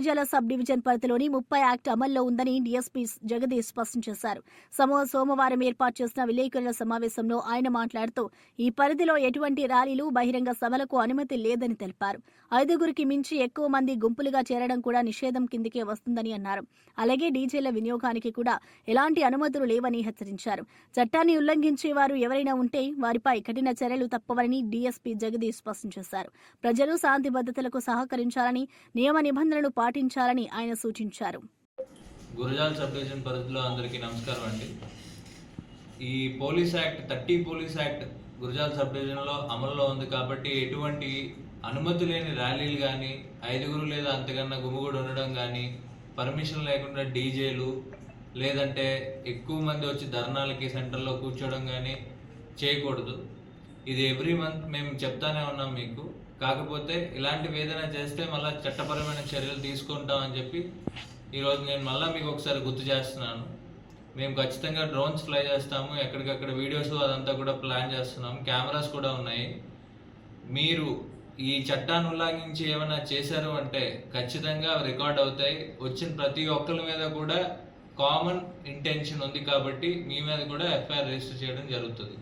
Gurazala sub division పరిధిలోని ముప్పై act అమల్లో ఉందని డీఎస్పీ జగదీష్ స్పష్టం చేశారు. సమూహ సోమవారం ఏర్పాటు చేసిన విలేకరుల సమావేశంలో ఆయన మాట్లాడుతూ ఈ పరిధిలో ఎటువంటి ర్యాలీలు బహిరంగ సభలకు అనుమతి లేదని తెలిపారు. ఐదుగురికి మించి ఎక్కువ మంది గుంపులుగా చేరడం కూడా నిషేధం కిందికే వస్తుందని అన్నారు. అలాగే డీజేల వినియోగానికి కూడా ఎలాంటి అనుమతులు లేవని హెచ్చరించారు. చట్టాన్ని ఉల్లంఘించే వారు ఎవరైనా ఉంటే వారిపై కఠిన చర్యలు తప్పవని డీఎస్పీ జగదీష్ స్పష్టం చేశారు. ప్రజలు శాంతి భద్రతలకు సహకరించాలని నియమ నిబంధనలు పాటించాలని ఆయన సూచించారు. గురజాల సబ్ డివిజన్ పరిధిలో అందరికీ నమస్కారం అండి. ఈ police act thirty police act Gurajala sub డివిజన్లో అమల్లో ఉంది కాబట్టి ఎటువంటి అనుమతి లేని ర్యాలీలు కానీ ఐదుగురు లేదా అంతకన్నా గుమిగూడు ఉండడం కానీ పర్మిషన్ లేకుండా డీజేలు లేదంటే ఎక్కువ మంది వచ్చి ధర్నాలకి సెంటర్లో కూర్చోవడం కానీ చేయకూడదు. ఇది ఎవ్రీ మంత్ మేము చెప్తానే ఉన్నాం మీకు. కాకపోతే ఇలాంటివి ఏదైనా చేస్తే మళ్ళీ చట్టపరమైన చర్యలు తీసుకుంటామని చెప్పి ఈరోజు నేను మళ్ళీ మీకు ఒకసారి గుర్తు చేస్తున్నాను. మేము ఖచ్చితంగా డ్రోన్స్ ఫ్లై చేస్తాము ఎక్కడికక్కడ వీడియోస్ అదంతా కూడా ప్లాన్ చేస్తున్నాం కెమెరాస్ కూడా ఉన్నాయి. మీరు ఈ చట్టాన్ని ఉల్లంఘించి ఏమైనా చేశారు అంటే ఖచ్చితంగా రికార్డ్ అవుతాయి. వచ్చిన ప్రతి ఒక్కరి మీద కూడా కామన్ ఇంటెన్షన్ ఉంది కాబట్టి మీ మీద కూడా ఎఫ్ఐఆర్ రిజిస్టర్ చేయడం జరుగుతుంది.